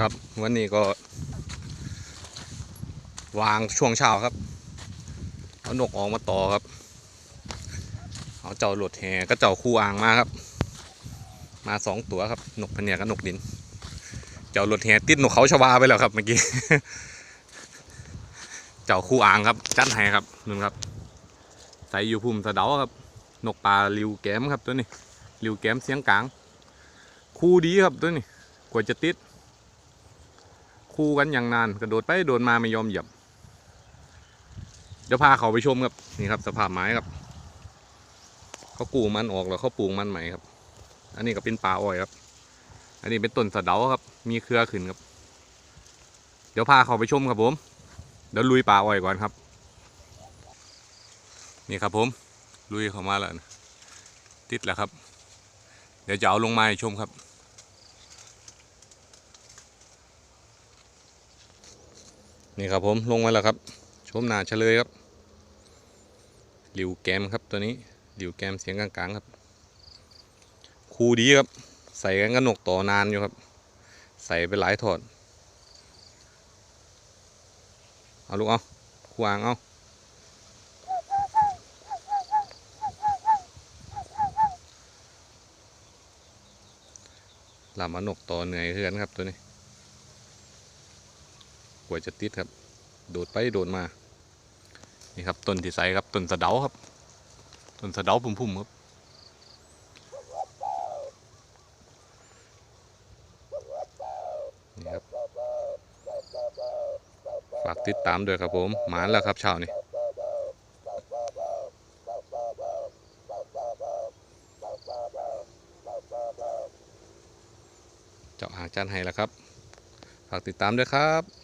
ครับ วันนี้ก็ วางช่วงเช้าครับเอานกออกมาต่อครับ เอาเจ้าหลดแหก็เจ้าคู่อ่างมาครับ มาสองตัวครับนกพเนียกับนกดิน เจ้าหลดแหติดนกเขาชวาไปแล้วครับเมื่อกี้ เจ้าคู่อ่างครับจัดให้ครับนุ่นครับใส่อยู่พุ่มสะเดาครับ นกปลาลิวแก้มครับตัวนี้ลิวแก้มเสียงกลาง คู่ดีครับตัวนี้กว่าจะติด คู่กันอย่างนานกระโดดไปโดนมาไม่ยอมเหยียบ เดี๋ยวพาเขาไปชมครับนี่ครับ สภาพไม้ครับเขากูมันออกแล้วเขาปลูกมันใหม่ครับ อันนี้ก็เป็นป่าอ้อยครับ อันนี้เป็นต้นสะเดาครับ มีเครือขึ้นครับ เดี๋ยวพาเขาไปชมครับผม เดี๋ยวลุยป่าอ้อยก่อนครับ นี่ครับผม ลุยเข้ามาแล้วนะติดแล้วครับ เดี๋ยวจะเอาลงมาให้ชมครับ นี่ครับผมลงมาแล้วครับ ชมหนาเฉลยครับหลิวแกมครับตัวนี้หลิวแกมเสียงกลางๆครับ คูดีครับ ใส่กันกระหนกต่อนานอยู่ครับ ใส่ไปหลายถอด เอาลูกเอาคูอ่างเอาลำมานกต่อเหนื่อยเพื่อนครับตัวนี้ กว่าจะติดครับ โดดไปโดดมา นี่ครับต้นที่ใสครับต้นสะเดาครับ ต้นสะเดาพุ่มๆครับนี่ครับ ฝากติดตามด้วยครับผมหมานแล้วครับเช้านี่เจาะหางจานให้แล้วครับ ฝากติดตามด้วยครับ